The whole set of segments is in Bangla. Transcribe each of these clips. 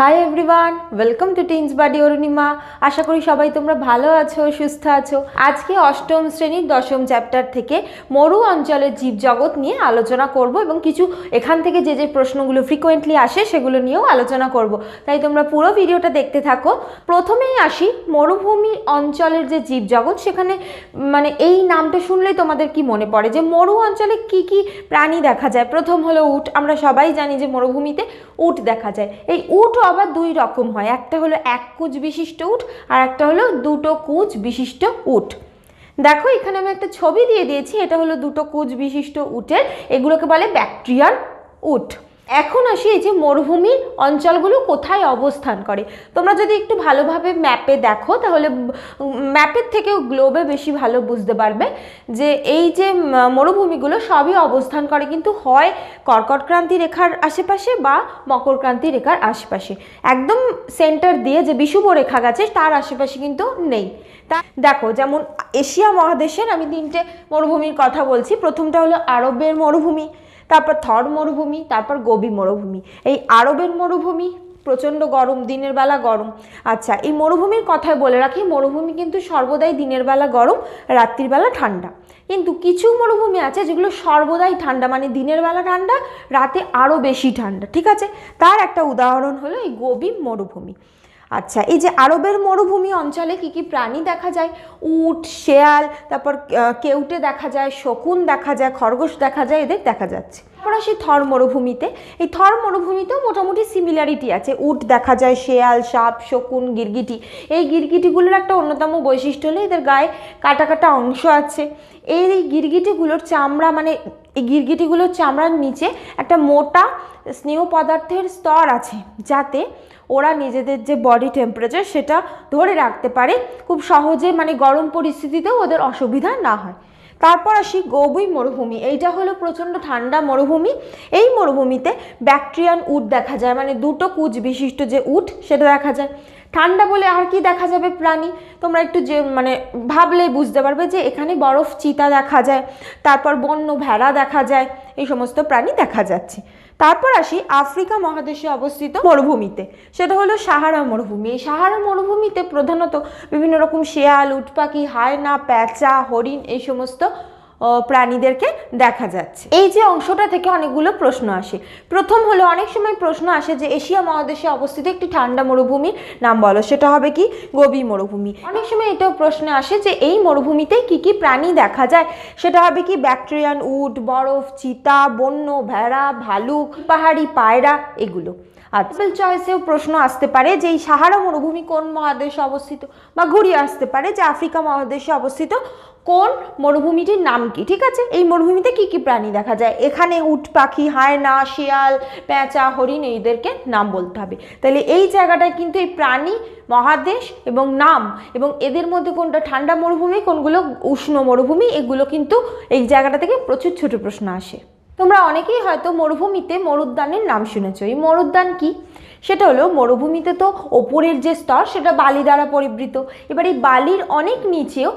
Hi everyone welcome to teens buddy Arunima আশা করি সবাই তোমরা ভালো আছো, সুস্থ আছো। আজকে অষ্টম শ্রেণির দশম চ্যাপ্টার থেকে মরু অঞ্চলের জীবজগৎ নিয়ে আলোচনা করব এবং কিছু এখান থেকে যে যে প্রশ্নগুলো ফ্রিকোয়েন্টলি আসে সেগুলো নিয়েও আলোচনা করব। তাই তোমরা পুরো ভিডিওটা দেখতে থাকো। প্রথমেই আসি, মরুভূমি অঞ্চলের যে জীবজগৎ, সেখানে মানে এই নামটা শুনলেই তোমাদের কি মনে পড়ে? যে মরু অঞ্চলে কি কি প্রাণী দেখা যায়? প্রথম হলো উট, আমরা সবাই জানি যে মরুভূমিতে উট দেখা যায়। এই উটও আবার দুই রকম হয়। একটা হলো এক কুচ বিশিষ্ট উট আর একটা হলো দুটো কুচ বিশিষ্ট উট দেখো, এখানে আমি একটা ছবি দিয়ে দিয়েছি। এটা হলো দুটো কুচ বিশিষ্ট উটের এগুলোকে বলে ব্যাকটেরিয়াল উট এখন আসি এই যে মরুভূমির অঞ্চলগুলো কোথায় অবস্থান করে। তোমরা যদি একটু ভালোভাবে ম্যাপে দেখো, তাহলে ম্যাপের থেকেও গ্লোবে বেশি ভালো বুঝতে পারবে যে এই যে মরুভূমিগুলো সবই অবস্থান করে কিন্তু হয় কর্কটক্রান্তি রেখার আশেপাশে বা মকরক্রান্তি রেখার আশেপাশে। একদম সেন্টার দিয়ে যে বিষুব রেখা গেছে, তার আশেপাশে কিন্তু নেই। তা দেখো, যেমন এশিয়া মহাদেশের আমি তিনটে মরুভূমির কথা বলছি। প্রথমটা হলো আরবের মরুভূমি তারপর থর মরুভূমি, তারপর গোবি মরুভূমি। এই আরবের মরুভূমি, প্রচণ্ড গরম, দিনের বেলা গরম। আচ্ছা এই মরুভূমির কথায় বলে রাখি, মরুভূমি কিন্তু সর্বদাই দিনের বেলা গরম, রাত্রির বেলা ঠান্ডা। কিন্তু কিছু মরুভূমি আছে যেগুলো সর্বদাই ঠান্ডা মানে দিনের বেলা ঠান্ডা, রাতে আরও বেশি ঠান্ডা, ঠিক আছে? তার একটা উদাহরণ হলো এই গোবি মরুভূমি। আচ্ছা এই যে আরবের মরুভূমি অঞ্চলে কি কি প্রাণী দেখা যায়? উট, শেয়াল, তারপর কেউটে দেখা যায়, শকুন দেখা যায়, খরগোশ দেখা যায়, এদের দেখা যাচ্ছে। তারপর আসি থর মরুভূমিতে। এই থর মরুভূমিতেও মোটামুটি সিমিলারিটি আছে। উট দেখা যায়, শেয়াল, সাপ, শকুন, গিরগিটি। এই গিরগিটিগুলোর একটা অন্যতম বৈশিষ্ট্য হলো এদের গায়ে কাটা কাটা অংশ আছে। এই এই গিরগিটিগুলোর চামড়া মানে এই গিরগিটিগুলোর চামড়ার নিচে একটা মোটা স্নেহ পদার্থের স্তর আছে, যাতে ওরা নিজেদের যে বডি টেম্পারেচার সেটা ধরে রাখতে পারে খুব সহজে মানে গরম পরিস্থিতিতেও ওদের অসুবিধা না হয়। তারপর আসি গৌবুই মরুভূমি। এইটা হলো প্রচণ্ড ঠান্ডা মরুভূমি। এই মরুভূমিতে ব্যাকট্রিয়ান উট দেখা যায়। মানে দুটো কুচ বিশিষ্ট যে উট, সেটা দেখা যায়। ঠান্ডা বলে আর কি দেখা যাবে প্রাণী? তোমরা একটু যে মানে ভাবলেই বুঝতে পারবে যে এখানে বরফ চিতা দেখা যায়, তারপর বন্য ভেড়া দেখা যায়, এই সমস্ত প্রাণী দেখা যাচ্ছে। তারপর আসি আফ্রিকা মহাদেশে অবস্থিত মরুভূমিতে। সেটা হলো সাহারা মরুভূমি। এই সাহারা মরুভূমিতে প্রধানত বিভিন্ন রকম শেয়াল উট পাখি হায়না, প্যাঁচা, হরিণ এই সমস্ত প্রাণীদেরকে দেখা যাচ্ছে। এই যে অংশটা থেকে অনেকগুলো প্রশ্ন আসে। প্রথম হলো, অনেক সময় প্রশ্ন আসে যে এশিয়া মহাদেশে অবস্থিত একটি ঠান্ডা মরুভূমির নাম বলো। সেটা হবে কি? গভীর মরুভূমি। অনেক সময় এটাও প্রশ্নে আসে যে এই মরুভূমিতে কি কি প্রাণী দেখা যায়? সেটা হবে কি? ব্যাকটেরিয়ান, উট, বরফ, চিতা, বন্য, ভেড়া, ভালুক, পাহাড়ি পায়রা, এগুলো। আজকাল চয়েসেও প্রশ্ন আসতে পারে যে এই সাহারা মরুভূমি কোন মহাদেশে অবস্থিত? বা ঘুরিয়ে আসতে পারে যে আফ্রিকা মহাদেশে অবস্থিত কোন মরুভূমিটির নাম কি? ঠিক আছে? এই মরুভূমিতে কি কি প্রাণী দেখা যায়? এখানে উট, পাখি, হায়না, শিয়াল, পেঁচা, হরিণ এইদেরকে নাম বলতে হবে। তাহলে এই জায়গাটায় কিন্তু এই প্রাণী, মহাদেশ এবং নাম এবং এদের মধ্যে কোনটা ঠান্ডা মরুভূমি, কোনগুলো উষ্ণ মরুভূমি, এগুলো কিন্তু এই জায়গাটা থেকে প্রচুর ছোট প্রশ্ন আসে। তোমরা অনেকেই হয়তো মরুভূমিতে মরুদ্যানের নাম শুনেছ। এই মরুদ্যান কি? সেটা হলো মরুভূমিতে তো ওপরের যে স্তর, সেটা বালি দ্বারা পরিবৃত। এবার এই বালির অনেক নিচেও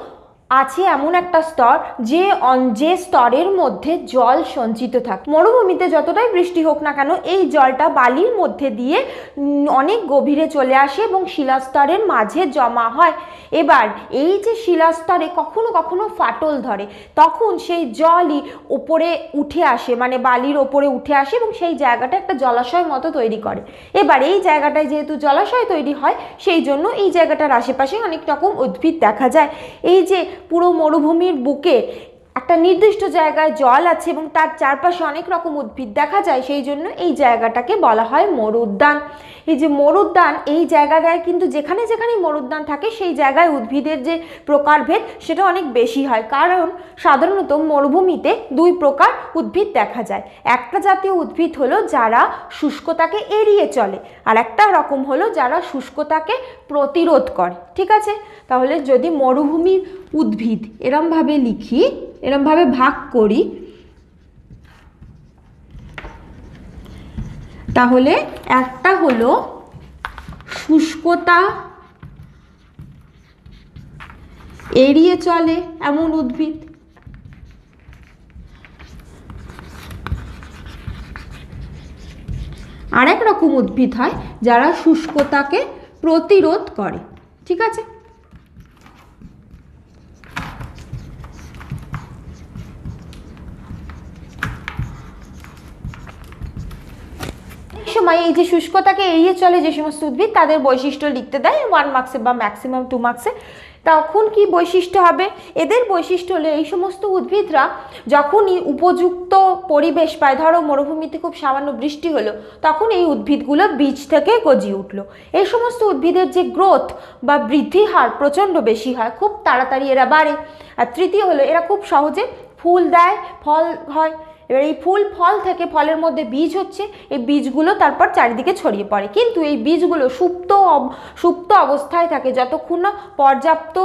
আছে এমন একটা স্তর যে যে স্তরের মধ্যে জল সঞ্চিত থাকে। মরুভূমিতে যতটাই বৃষ্টি হোক না কেন, এই জলটা বালির মধ্যে দিয়ে অনেক গভীরে চলে আসে এবং শিলাস্তরের মাঝে জমা হয়। এবার এই যে শিলাস্তরে কখনো কখনো ফাটল ধরে, তখন সেই জলই ওপরে উঠে আসে মানে বালির ওপরে উঠে আসে এবং সেই জায়গাটা একটা জলাশয় মতো তৈরি করে। এবার এই জায়গাটায় যেহেতু জলাশয় তৈরি হয়, সেই জন্য এই জায়গাটার আশেপাশে অনেক রকম উদ্ভিদ দেখা যায়। এই যে পুরো মরুভূমির বুকে একটা নির্দিষ্ট জায়গায় জল আছে এবং তার চারপাশে অনেক রকম উদ্ভিদ দেখা যায়, সেই জন্য এই জায়গাটাকে বলা হয় মরুদ্যান। এই যে মরুদ্যান, এই জায়গাটায় কিন্তু যেখানে যেখানে মরুদ্যান থাকে, সেই জায়গায় উদ্ভিদের যে প্রকারভেদ, সেটা অনেক বেশি হয়। কারণ সাধারণত মরুভূমিতে দুই প্রকার উদ্ভিদ দেখা যায়। একটা জাতীয় উদ্ভিদ হলো যারা শুষ্কতাকে এড়িয়ে চলে, আর একটা রকম হলো যারা শুষ্কতাকে প্রতিরোধ করে। ঠিক আছে? তাহলে যদি মরুভূমির উদ্ভিদ এরমভাবে লিখি, এরমভাবে ভাগ করি, তাহলে একটা হলো শুষ্কতা এড়িয়ে চলে এমন উদ্ভিদ আরেক রকম উদ্ভিদ হয় যারা শুষ্কতাকে প্রতিরোধ করে। ঠিক আছে? সময় এই যে শুষ্কতাকে এড়িয়ে চলে যে সমস্ত উদ্ভিদ, তাদের বৈশিষ্ট্য লিখতে দেয় ওয়ান মার্কসে বা ম্যাক্সিমাম টু মার্কসে তখন কি বৈশিষ্ট্য হবে? এদের বৈশিষ্ট্য হলো এই সমস্ত উদ্ভিদরা যখনই উপযুক্ত পরিবেশ পায়, ধরো মরুভূমিতে খুব সামান্য বৃষ্টি হলো, তখন এই উদ্ভিদগুলো বীজ থেকে গজিয়ে উঠল। এই সমস্ত উদ্ভিদের যে গ্রোথ বা বৃদ্ধি হার প্রচণ্ড বেশি হয়, খুব তাড়াতাড়ি এরা বাড়ে। আর তৃতীয় হলো এরা খুব সহজে ফুল দেয়, ফল হয় এবার এই ফুল ফল থেকে ফলের মধ্যে বীজ হচ্ছে, এই বীজগুলো তারপর চারিদিকে ছড়িয়ে পড়ে। কিন্তু এই বীজগুলো সুপ্ত সুপ্ত অবস্থায় থাকে। যতক্ষণ না পর্যাপ্ত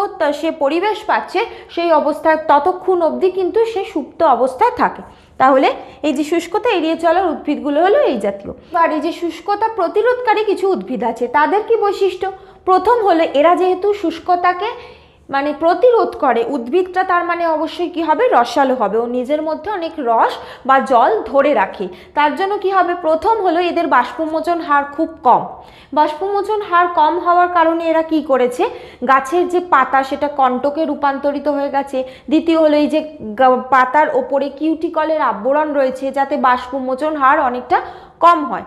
সে পরিবেশ পাচ্ছে, সেই অবস্থায়, ততক্ষণ অবধি কিন্তু সে সুপ্ত অবস্থায় থাকে। তাহলে এই যে শুষ্কতা এড়িয়ে চলার উদ্ভিদগুলো হলো এই জাতীয়। আর এই যে শুষ্কতা প্রতিরোধকারী কিছু উদ্ভিদ আছে, তাদের কি বৈশিষ্ট্য? প্রথম হলো এরা যেহেতু শুষ্কতাকে মানে প্রতিরোধ করে। উদ্ভিদটা তার মানে অবশ্যই কি হবে? রসালো হবে। ও নিজের মধ্যে অনেক রস বা জল ধরে রাখে। তার জন্য কি হবে? প্রথম হলো এদের বাষ্পমোচন হার খুব কম। বাষ্পমোচন হার কম হওয়ার কারণে এরা কি করেছে? গাছের যে পাতা, সেটা কণ্টকে রূপান্তরিত হয়ে গেছে। দ্বিতীয় হলো এই যে পাতার ওপরে কিউটিকলের আবরণ রয়েছে, যাতে বাষ্পমোচন হার অনেকটা কম হয়।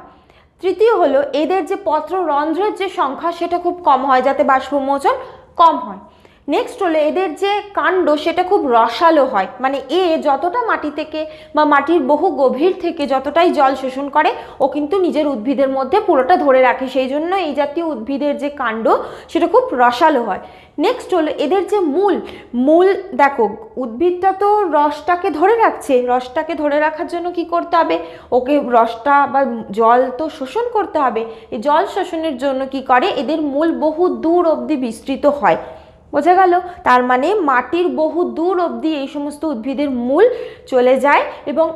তৃতীয় হলো এদের যে পত্র রন্ধ্রের যে সংখ্যা, সেটা খুব কম হয়, যাতে বাষ্পমোচন কম হয়। নেক্সট হলো এদের যে কাণ্ড, সেটা খুব রসালো হয়। মানে এ যতটা মাটি থেকে বা মাটির বহু গভীর থেকে যতটাই জল শোষণ করে, ও কিন্তু নিজের উদ্ভিদের মধ্যে পুরোটা ধরে রাখে। সেই জন্য এই জাতীয় উদ্ভিদের যে কাণ্ড, সেটা খুব রসালো হয়। নেক্সট হলো এদের যে মূল মূল দেখো, উদ্ভিদটা তো রসটাকে ধরে রাখছে। রসটাকে ধরে রাখার জন্য কি করতে হবে? ওকে রসটা বা জল তো শোষণ করতে হবে। এই জল শোষণের জন্য কি করে? এদের মূল বহু দূর অবধি বিস্তৃত হয়। বোঝা গেল, তার মানে মাটির বহু দূর অবধি এই সমস্ত উদ্ভিদের মূল চলে যায় এবং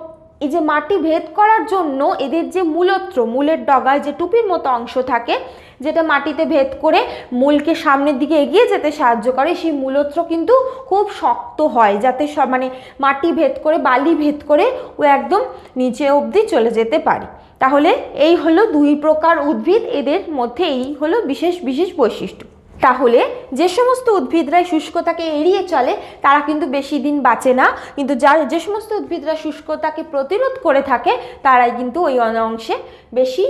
এই যে মাটি ভেদ করার জন্য এদের যে মূলত্র, মূলের ডগায় যে টুপির মতো অংশ থাকে, যেটা মাটিতে ভেদ করে মূলকে সামনের দিকে এগিয়ে যেতে সাহায্য করে, সেই মূলত্র কিন্তু খুব শক্ত হয় যাতে সব মানে মাটি ভেদ করে, বালি ভেদ করে ও একদম নিচে অবধি চলে যেতে পারে। তাহলে এই হলো দুই প্রকার উদ্ভিদ, এদের মধ্যে এই হলো বিশেষ বিশেষ বৈশিষ্ট্য। তাহলে যে সমস্ত উদ্ভিদরা শুষ্কতাকে এড়িয়ে চলে, তারা কিন্তু বেশি দিন বাঁচে না। কিন্তু যা যে সমস্ত উদ্ভিদরা শুষ্কতাকে প্রতিরোধ করে থাকে, তারাই কিন্তু ওই অংশে বেশি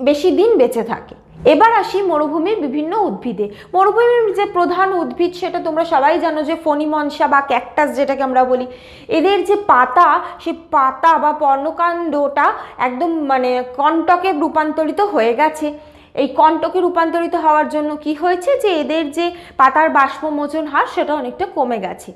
বেশি দিন বেঁচে থাকে। এবার আসি মরুভূমির বিভিন্ন উদ্ভিদে। মরুভূমির যে প্রধান উদ্ভিদ, সেটা তোমরা সবাই জানো যে ফণিমনসা বা ক্যাকটাস যেটাকে আমরা বলি। এদের যে পাতা, সে পাতা বা পর্ণকাণ্ডটা একদম মানে কণ্টকে রূপান্তরিত হয়ে গেছে। এই কণ্টকে রূপান্তরিত হওয়ার জন্য কি হয়েছে যে এদের যে পাতার বাষ্পমোচন হার, সেটা অনেকটা কমে গেছে।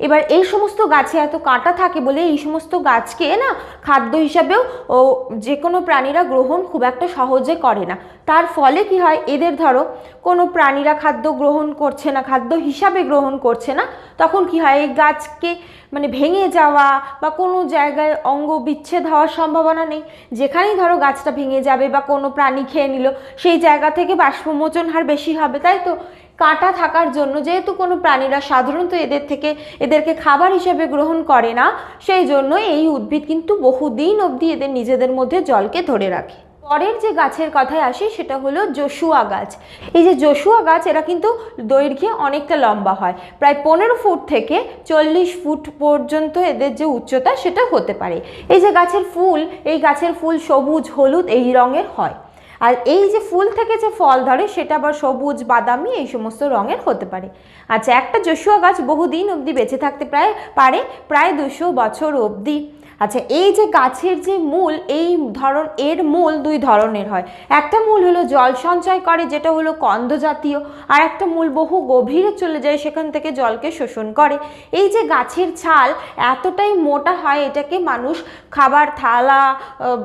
এবার এই সমস্ত গাছে এত কাঁটা থাকে বলে এই সমস্ত গাছকে না খাদ্য হিসাবেও ও যে কোনো প্রাণীরা গ্রহণ খুব একটা সহজে করে না। তার ফলে কি হয়? এদের ধরো কোনো প্রাণীরা খাদ্য গ্রহণ করছে না, খাদ্য হিসাবে গ্রহণ করছে না, তখন কি হয়? এই গাছকে মানে ভেঙে যাওয়া বা কোনো জায়গায় অঙ্গ বিচ্ছেদ হওয়ার সম্ভাবনা নেই। যেখানেই ধরো গাছটা ভেঙে যাবে বা কোনো প্রাণী খেয়ে নিল, সেই জায়গা থেকে বাষ্পমোচন হার বেশি হবে, তাই তো? কাঁটা থাকার জন্য, যেহেতু কোনো প্রাণীরা সাধারণত এদের থেকে, এদেরকে খাবার হিসেবে গ্রহণ করে না, সেই জন্য এই উদ্ভিদ কিন্তু বহুদিন অবধি এদের নিজেদের মধ্যে জলকে ধরে রাখে। পরের যে গাছের কথায় আসি, সেটা হলো জসুয়া গাছ। এই যে জসুয়া গাছ, এরা কিন্তু দৈর্ঘ্যে অনেকটা লম্বা হয়। প্রায় পনেরো ফুট থেকে চল্লিশ ফুট পর্যন্ত এদের যে উচ্চতা, সেটা হতে পারে। এই যে গাছের ফুল, এই গাছের ফুল সবুজ, হলুদ, এই রঙের হয়। আর এই যে ফুল থেকে যে ফল ধরে, সেটা আবার সবুজ, বাদামি, এই সমস্ত রঙের হতে পারে। আচ্ছা একটা জসুয়া গাছ বহুদিন অবধি বেঁচে থাকতে প্রায় পারে, প্রায় দুশো বছর অবধি। আচ্ছা এই যে গাছের যে মূল, এই ধরন এর মূল দুই ধরনের হয়। একটা মূল হলো জল সঞ্চয় করে, যেটা হলো কন্দ জাতীয়, আর একটা মূল বহু গভীরে চলে যায়, সেখান থেকে জলকে শোষণ করে। এই যে গাছের ছাল, এতটাই মোটা হয়, এটাকে মানুষ খাবার থালা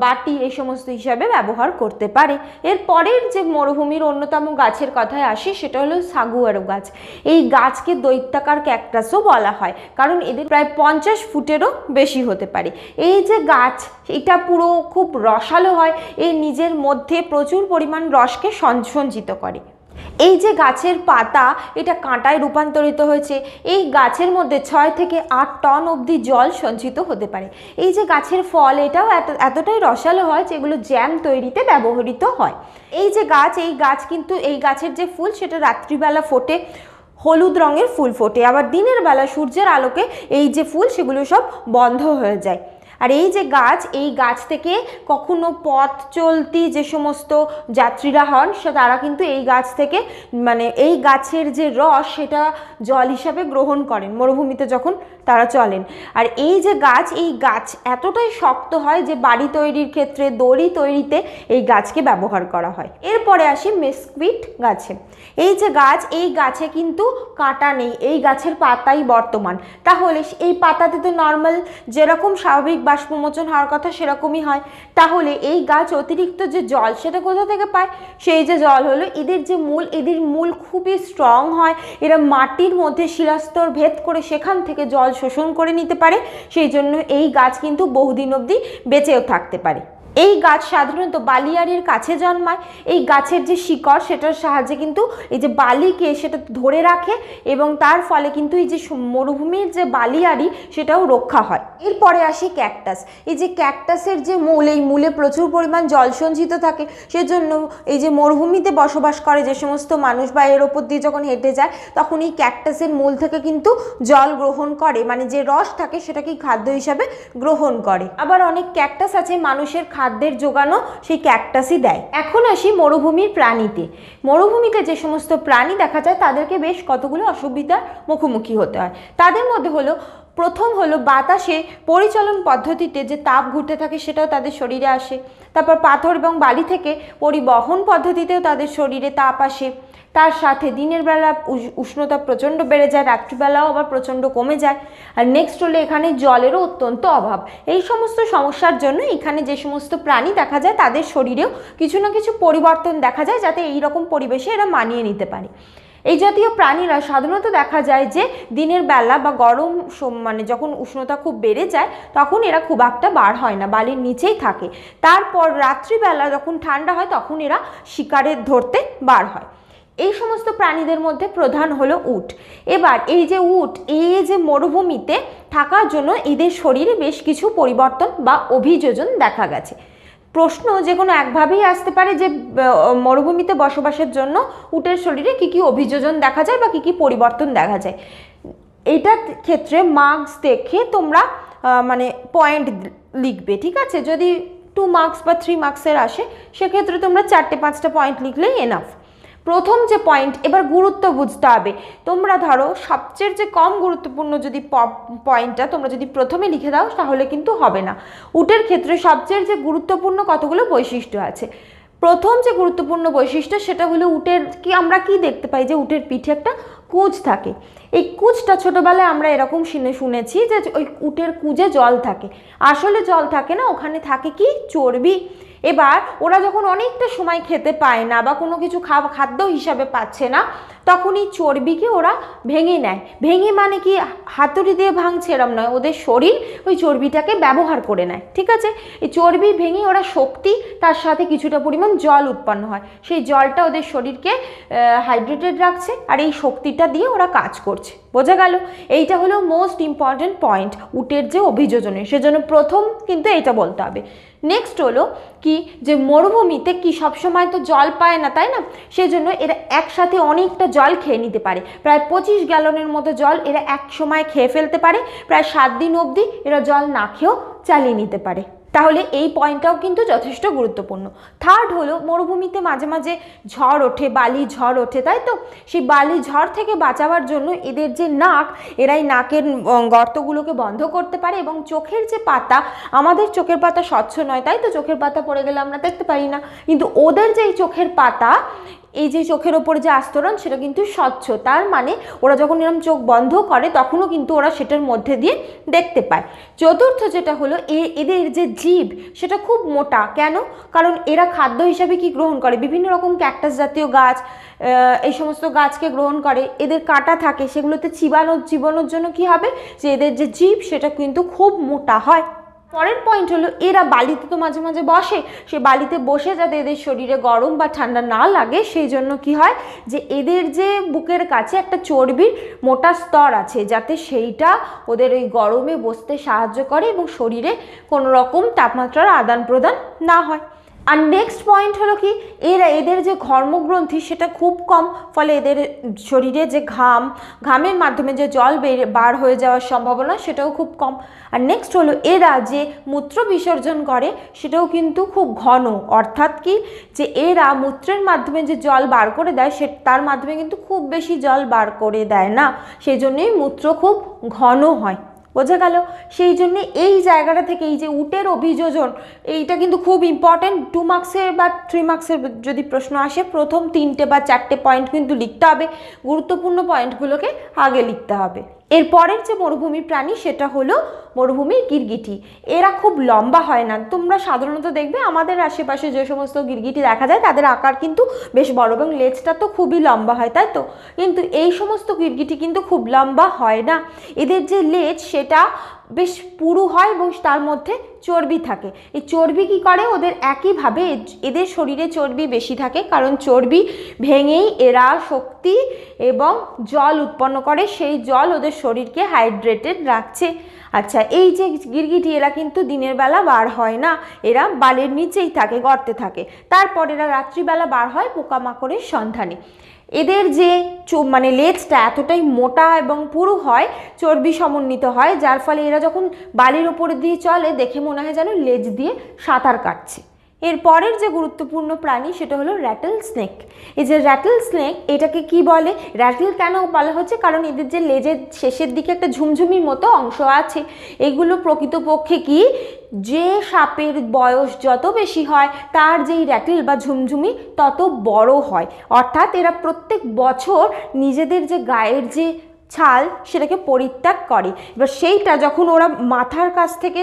বাটি, এই সমস্ত হিসাবে ব্যবহার করতে পারে। এর পরের যে মরুভূমির অন্যতম গাছের কথায় আসি, সেটা হলো সাগুয়ারো গাছ। এই গাছকে দৈত্যাকার ক্যাকটাসও বলা হয়, কারণ এদের প্রায় পঞ্চাশ ফুটেরও বেশি হতে পারে। এই যে গাছ, এটা পুরো খুব রসালো হয়, এই নিজের মধ্যে প্রচুর পরিমাণ রসকে সঞ্চিত করে। এই যে গাছের পাতা, এটা কাঁটায় রূপান্তরিত হয়েছে, এই গাছের মধ্যে ছয় থেকে আট টন অবধি জল সঞ্চিত হতে পারে। এই যে গাছের ফল, এটাও এত, এতটাই রসালো হয় যেগুলো জ্যাম তৈরিতে ব্যবহৃত হয়। এই যে গাছ, এই গাছ কিন্তু, এই গাছের যে ফুল, সেটা রাত্রিবেলা ফোটে হলুদ রঙের ফুল ফোটে। আবার দিনের বেলা সূর্যের আলোকে এই যে ফুল, সেগুলো সব বন্ধ হয়ে যায়। আর এই যে গাছ, এই গাছ থেকে কখনো পথ চলতি যে সমস্ত যাত্রীরা হন, সে তারা কিন্তু এই গাছ থেকে মানে এই গাছের যে রস, সেটা জল হিসাবে গ্রহণ করেন, মরুভূমিতে যখন তারা চলেন। আর এই যে গাছ, এই গাছ এতটাই শক্ত হয় যে বাড়ি তৈরির ক্ষেত্রে, দড়ি তৈরিতে এই গাছকে ব্যবহার করা হয়। এরপরে আসি মেসকুইট গাছে। এই যে গাছ, এই গাছে কিন্তু কাঁটা নেই, এই গাছের পাতাই বর্তমান। তাহলে এই পাতাতে তো নর্মাল, যেরকম স্বাভাবিক বাষ্পমোচন হওয়ার কথা সেরকমই হয়। তাহলে এই গাছ অতিরিক্ত যে জল সেটা কোথা থেকে পায়? সেই যে জল হলো এদের যে মূল, এদের মূল খুবই স্ট্রং হয়। এরা মাটির মধ্যে শিলাস্তর ভেদ করে সেখান থেকে জল শোষণ করে নিতে পারে। সেই জন্য এই গাছ কিন্তু বহুদিন অবধি বেঁচেও থাকতে পারে। এই গাছ সাধারণত বালিয়াড়ির কাছে জন্মায়। এই গাছের যে শিকড়, সেটার সাহায্যে কিন্তু এই যে বালিকে সেটা ধরে রাখে এবং তার ফলে কিন্তু এই যে মরুভূমির যে বালিয়াড়ি সেটাও রক্ষা হয়। এরপরে আসি ক্যাকটাস। এই যে ক্যাকটাসের যে মূল, এই মূলে প্রচুর পরিমাণ জল সঞ্চিত থাকে। সেজন্য এই যে মরুভূমিতে বসবাস করে যে সমস্ত মানুষ বা এর ওপর দিয়ে যখন হেঁটে যায়, তখন এই ক্যাকটাসের মূল থেকে কিন্তু জল গ্রহণ করে। মানে যে রস থাকে সেটাকে খাদ্য হিসাবে গ্রহণ করে। আবার অনেক ক্যাকটাস আছে মানুষের খাদ্যের জোগানো সেই ক্যাকটাসই দেয়। এখন আসি মরুভূমির প্রাণীতে। মরুভূমিতে যে সমস্ত প্রাণী দেখা যায়, তাদেরকে বেশ কতগুলো অসুবিধার মুখোমুখি হতে হয়। তাদের মধ্যে হলো প্রথম হলো বাতাসে পরিচালন পদ্ধতিতে যে তাপ ঘুরতে থাকে সেটাও তাদের শরীরে আসে। তারপর পাথর এবং বালি থেকে পরিবহন পদ্ধতিতেও তাদের শরীরে তাপ আসে। তার সাথে দিনের বেলা উষ- উষ্ণতা প্রচণ্ড বেড়ে যায়, রাত্রিবেলাও আবার প্রচণ্ড কমে যায়। আর নেক্সট হলে এখানে জলেরও অত্যন্ত অভাব। এই সমস্ত সমস্যার জন্য এখানে যে সমস্ত প্রাণী দেখা যায়, তাদের শরীরেও কিছু না কিছু পরিবর্তন দেখা যায় যাতে এই রকম পরিবেশে এরা মানিয়ে নিতে পারে। এই জাতীয় প্রাণীরা সাধারণত দেখা যায় যে দিনের বেলা বা গরম মানে যখন উষ্ণতা খুব বেড়ে যায়, তখন এরা খুব একটা বার হয় না, বালির নিচেই থাকে। তারপর রাত্রিবেলা যখন ঠান্ডা হয়, তখন এরা শিকারে ধরতে বার হয়। এই সমস্ত প্রাণীদের মধ্যে প্রধান হলো উট। এবার এই যে উট, এই যে মরুভূমিতে থাকার জন্য এদের শরীরে বেশ কিছু পরিবর্তন বা অভিযোজন দেখা গেছে। প্রশ্ন যে কোনো একভাবেই আসতে পারে যে মরুভূমিতে বসবাসের জন্য উটের শরীরে কি কি অভিযোজন দেখা যায় বা কি কি পরিবর্তন দেখা যায়। এটার ক্ষেত্রে মার্কস দেখে তোমরা মানে পয়েন্ট লিখবে, ঠিক আছে? যদি টু মার্কস বা থ্রি মার্কসের আসে, সেক্ষেত্রে তোমরা চারটে পাঁচটা পয়েন্ট লিখলেই এনাফ প্রথম যে পয়েন্ট এবার গুরুত্ব বুঝতে হবে। তোমরা ধরো, সবচেয়ে যে কম গুরুত্বপূর্ণ যদি পয়েন্টটা তোমরা যদি প্রথমে লিখে দাও, তাহলে কিন্তু হবে না। উটের ক্ষেত্রে সবচেয়ে যে গুরুত্বপূর্ণ কতগুলো বৈশিষ্ট্য আছে? প্রথম যে গুরুত্বপূর্ণ বৈশিষ্ট্য, সেটা হলো উটের, কি আমরা কি দেখতে পাই? যে উটের পিঠে একটা কুঁজ থাকে। এই কুঁজটা ছোটোবেলায় আমরা এরকম শুনে, শুনেছি যে ওই উটের কুঁজে জল থাকে। আসলে জল থাকে না, ওখানে থাকে কি? চর্বি। এবার ওরা যখন অনেকটা সময় খেতে পায় না বা কোনো কিছু খাদ্য হিসাবে পাচ্ছে না তখন এই চর্বিকে ওরা ভেঙে নেয়। ভেঙে মানে কি হাতুড়ি দিয়ে ভাঙছে এরম নয়, ওদের শরীর ওই চর্বিটাকে ব্যবহার করে নেয়, ঠিক আছে? এই চর্বি ভেঙে ওরা শক্তি, তার সাথে কিছুটা পরিমাণ জল উৎপন্ন হয়। সেই জলটা ওদের শরীরকে হাইড্রেটেড রাখছে আর এই শক্তিটা দিয়ে ওরা কাজ করছে। বোঝা গেল, এইটা হলো মোস্ট ইম্পর্ট্যান্ট পয়েন্ট উটের যে অভিযোজনে। সেজন্য প্রথম কিন্তু এটা বলতে হবে। নেক্সট হলো কি, যে মরুভূমিতে কি সবসময় তো জল পায় না, তাই না? সেজন্য এরা একসাথে অনেকটা জল খেয়ে নিতে পারে। প্রায় পঁচিশ গ্যালনের মতো জল এরা এক সময় খেয়ে ফেলতে পারে। প্রায় সাত দিন অবধি এরা জল না খেয়েও চালিয়ে নিতে পারে। তাহলে এই পয়েন্টটাও কিন্তু যথেষ্ট গুরুত্বপূর্ণ। থার্ড হলো, মরুভূমিতে মাঝে মাঝে ঝড় ওঠে, বালি ঝড় ওঠে, তাই তো? সেই বালি ঝড় থেকে বাঁচাবার জন্য এদের যে নাক, এরাই নাকের গর্তগুলোকে বন্ধ করতে পারে এবং চোখের যে পাতা, আমাদের চোখের পাতা স্বচ্ছ নয়, তাই তো? চোখের পাতা পড়ে গেলে আমরা দেখতে পারি না। কিন্তু ওদের যে চোখের পাতা এই যে চোখের ওপর যে আস্তরণ, সেটা কিন্তু স্বচ্ছ। তার মানে ওরা যখন এরকম চোখ বন্ধ করে, তখনও কিন্তু ওরা সেটার মধ্যে দিয়ে দেখতে পায়। চতুর্থ যেটা হলো, এ, এদের যে জীব, সেটা খুব মোটা। কেন? কারণ এরা খাদ্য হিসাবে কি গ্রহণ করে? বিভিন্ন রকম ক্যাকটাস জাতীয় গাছ এই সমস্ত গাছকে গ্রহণ করে। এদের কাঁটা থাকে, সেগুলোতে চিবানো চিবানোর জন্য কি হবে? যে এদের যে জীব, সেটা কিন্তু খুব মোটা হয়। পরের পয়েন্ট হলো, এরা বালিতে তো মাঝে মাঝে বসে। সে বালিতে বসে যাতে এদের শরীরে গরম বা ঠান্ডা না লাগে, সেই জন্য কি হয় যে এদের যে বুকের কাছে একটা চর্বির মোটা স্তর আছে, যাতে সেইটা ওদের ওই গরমে বসতে সাহায্য করে এবং শরীরে কোনো রকম তাপমাত্রার আদান প্রদান না হয়। আর নেক্সট পয়েন্ট হলো কি, এরা এদের যে ঘর্মগ্রন্থি সেটা খুব কম, ফলে এদের শরীরে যে ঘাম, ঘামের মাধ্যমে যে জল বের- বার হয়ে যাওয়ার সম্ভাবনা সেটাও খুব কম। আর নেক্সট হলো এরা যে মূত্র বিসর্জন করে, সেটাও কিন্তু খুব ঘন। অর্থাৎ কি? যে এরা মূত্রের মাধ্যমে যে জল বার করে দেয়, সে তার মাধ্যমে কিন্তু খুব বেশি জল বার করে দেয় না। সেই জন্যই মূত্র খুব ঘন হয়। বোঝা গেল? সেই জন্য এই জায়গাটা থেকে এই যে উটের অভিযোজন, এইটা কিন্তু খুব ইম্পর্ট্যান্ট টু মার্কসের বা থ্রি মার্কসের যদি প্রশ্ন আসে, প্রথম তিনটে বা চারটে পয়েন্ট কিন্তু লিখতে হবে। গুরুত্বপূর্ণ পয়েন্টগুলোকে আগে লিখতে হবে। এর পরের যে মরুভূমি প্রাণী সেটা হলো মরুভূমির গিরগিটি। এরা খুব লম্বা হয় না। তোমরা সাধারণত দেখবে আমাদের আশেপাশে যে সমস্ত গিরগিটি দেখা যায়, তাদের আকার কিন্তু বেশ বড় এবং লেজটা তো খুবই লম্বা হয়, তাই তো? কিন্তু এই সমস্ত গিরগিটি কিন্তু খুব লম্বা হয় না। এদের যে লেজ, সেটা বেশ পুরু হয় এবং তার মধ্যে চর্বি থাকে। এই চর্বি কি করে? ওদের একইভাবে এদের শরীরে চর্বি বেশি থাকে কারণ চর্বি ভেঙেই এরা শক্তি এবং জল উৎপন্ন করে। সেই জল ওদের শরীরকে হাইড্রেটেড রাখছে। আচ্ছা এই যে গিরগিটি, এরা কিন্তু দিনের বেলা বার হয় না। এরা বালের নিচেই থাকে, গর্তে থাকে। তারপর এরা রাত্রিবেলা বার হয় পোকামাকড়ের সন্ধানে। এদের যে মানে লেজটা এতটাই মোটা এবং পুরু হয়, চর্বি সমন্বিত হয়, যার ফলে এরা যখন বালির ওপর দিয়ে চলে, দেখে মনে হয় যেন লেজ দিয়ে সাঁতার কাটছে। এর পরের যে গুরুত্বপূর্ণ প্রাণী সেটা হলো র্যাটেল স্নেক এই যে র্যাটেল স্নেক এটাকে কি বলে? র্যাটেল কেন বলা হচ্ছে? কারণ এদের যে লেজের শেষের দিকে একটা ঝুমঝুমির মতো অংশ আছে। এগুলো প্রকৃতপক্ষে কি? যে সাপের বয়স যত বেশি হয়, তার যেই র্যাটেল বা ঝুমঝুমি তত বড় হয়। অর্থাৎ এরা প্রত্যেক বছর নিজেদের যে গায়ের যে ছাল সেটাকে পরিত্যাগ করে। এবার সেইটা যখন ওরা মাথার কাছ থেকে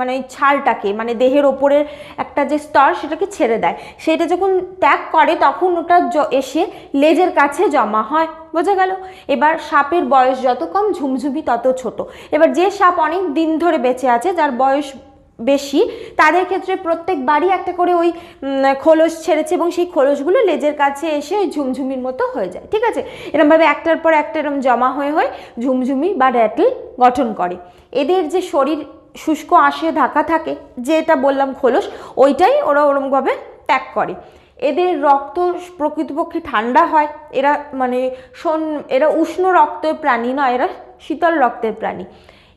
মানে ওই ছালটাকে মানে দেহের ওপরের একটা যে স্তর সেটাকে ছেড়ে দেয় সেটা যখন ত্যাগ করে তখন ওটা এসে লেজের কাছে জমা হয়। বোঝা গেল? এবার সাপের বয়স যত কম ঝুমঝুমি তত ছোট। এবার যে সাপ অনেক দিন ধরে বেঁচে আছে, যার বয়স বেশি, তাদের ক্ষেত্রে প্রত্যেকবারই একটা করে ওই খোলস ছেড়েছে এবং সেই খোলসগুলো লেজের কাছে এসে ওই ঝুমঝুমির মতো হয়ে যায়, ঠিক আছে? এরমভাবে একটার পর একটা এরম জমা হয়ে হয়ে ঝুমঝুমি বা র্যাটল গঠন করে। এদের যে শরীর শুষ্ক আঁশে ঢাকা থাকে, যেটা বললাম খোলস, ওইটাই ওরা ওরমভাবে ত্যাগ করে। এদের রক্ত প্রকৃতপক্ষে ঠান্ডা হয়, এরা মানে শোন, এরা উষ্ণ রক্তের প্রাণী নয়, এরা শীতল রক্তের প্রাণী।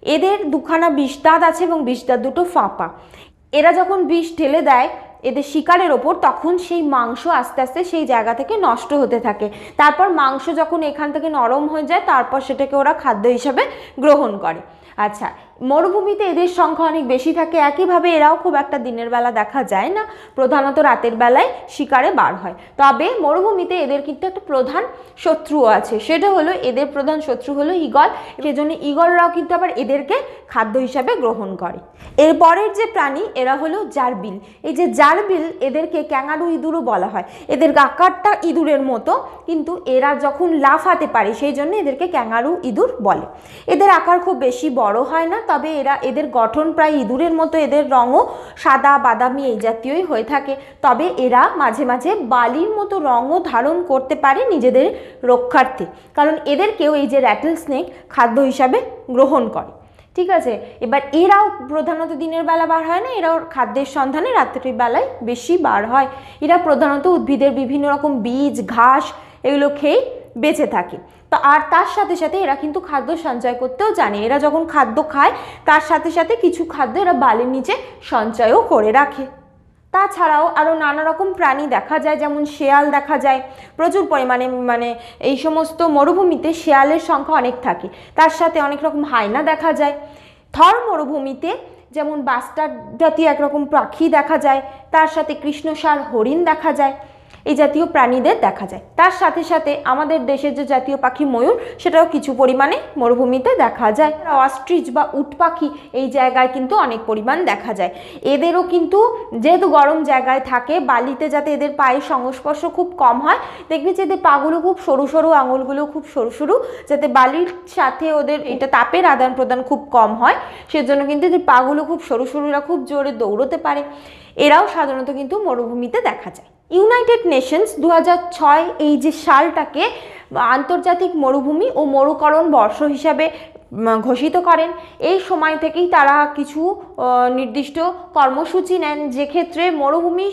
এদের দুখানা বিষদাঁত আছে এবং বিষদাঁত দুটো ফাঁপা। এরা যখন বিষ ঠেলে দেয় এদের শিকারের ওপর, তখন সেই মাংস আস্তে আস্তে সেই জায়গা থেকে নষ্ট হতে থাকে। তারপর মাংস যখন এখান থেকে নরম হয়ে যায়, তারপর সেটাকে ওরা খাদ্য হিসাবে গ্রহণ করে। আচ্ছা মরুভূমিতে এদের সংখ্যা অনেক বেশি থাকে, একইভাবে এরাও খুব একটা দিনের বেলা দেখা যায় না, প্রধানত রাতের বেলায় শিকারে বার হয়। তবে মরুভূমিতে এদের কিন্তু একটা প্রধান শত্রুও আছে, সেটা হলো এদের প্রধান শত্রু হলো ঈগল, সেজন্য ঈগলরাও কিন্তু আবার এদেরকে খাদ্য হিসাবে গ্রহণ করে। এরপরের যে প্রাণী, এরা হলো জারবিল। এই যে জারবিল, এদেরকে ক্যাঙারু ইঁদুরও বলা হয়। এদের আকারটা ইঁদুরের মতো, কিন্তু এরা যখন লাফাতে পারে, সেই জন্য এদেরকে ক্যাঙারু ইঁদুর বলে। এদের আকার খুব বেশি বড় হয় না তবে এরা এদের গঠন প্রায় ইঁদুরের মতো, এদের রঙও সাদা, বাদামি এই জাতীয়ই হয়ে থাকে। তবে এরা মাঝে মাঝে বালির মতো রঙও ধারণ করতে পারে নিজেদের রক্ষার্থে, কারণ এদেরকেও এই যে র্যাটেল স্নেক খাদ্য হিসাবে গ্রহণ করে। ঠিক আছে? এবার এরাও প্রধানত দিনের বেলা বার হয় না? এরাও খাদ্যের সন্ধানে রাত্রির বেলায় বেশি বার হয়। এরা প্রধানত উদ্ভিদের বিভিন্ন রকম বীজ, ঘাস এগুলো খেয়ে বেঁচে থাকে। তো আর তার সাথে সাথে এরা কিন্তু খাদ্য সঞ্চয় করতেও জানে। এরা যখন খাদ্য খায়, তার সাথে সাথে কিছু খাদ্য এরা বালির নিচে সঞ্চয়ও করে রাখে। তাছাড়াও আরও নানা রকম প্রাণী দেখা যায়, যেমন শেয়াল দেখা যায়। প্রচুর পরিমাণে মানে এই সমস্ত মরুভূমিতে শেয়ালের সংখ্যা অনেক থাকে। তার সাথে অনেক রকম হায়না দেখা যায়। থর মরুভূমিতে যেমন বাস্টার জাতীয় একরকম পাখি দেখা যায়। তার সাথে কৃষ্ণসার হরিণ দেখা যায়। এই জাতীয় প্রাণীদের দেখা যায়। তার সাথে সাথে আমাদের দেশের যে জাতীয় পাখি ময়ূর, সেটাও কিছু পরিমাণে মরুভূমিতে দেখা যায়। অস্ট্রিচ বা উট পাখি এই জায়গায় কিন্তু অনেক পরিমাণ দেখা যায়। এদেরও কিন্তু যেহেতু গরম জায়গায় থাকে, বালিতে যাতে এদের পায়ের সংস্পর্শ খুব কম হয়, দেখবি যে এদের পাগুলো খুব সরু সরু, আঙুলগুলো খুব সরু সরু, যাতে বালির সাথে ওদের এটা তাপের আদান প্রদান খুব কম হয়। সেজন্য কিন্তু এদের পাগুলো খুব সরু সরুরা খুব জোরে দৌড়তে পারে। এরাও সাধারণত কিন্তু মরুভূমিতে দেখা যায়। ইউনাইটেড নেশনস দু ছয় এই যে সালটাকে আন্তর্জাতিক মরুভূমি ও মরুকরণ বর্ষ হিসাবে ঘোষিত করেন। এই সময় থেকেই তারা কিছু নির্দিষ্ট কর্মসূচি নেন। যে ক্ষেত্রে মরুভূমি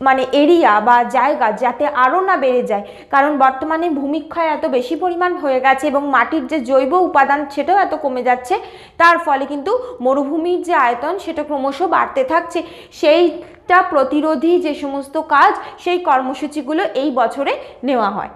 মানে এরিয়া বা জায়গা যাতে আরও না বেড়ে যায়। কারণ বর্তমানে ভূমিক্ষয় এত বেশি পরিমাণ হয়ে গেছে এবং মাটির যে জৈব উপাদান সেটাও এত কমে যাচ্ছে, তার ফলে কিন্তু মরুভূমির যে আয়তন সেটা ক্রমশ বাড়তে থাকছে। সেইটা প্রতিরোধী যে সমস্ত কাজ, সেই কর্মসূচিগুলো এই বছরে নেওয়া হয়।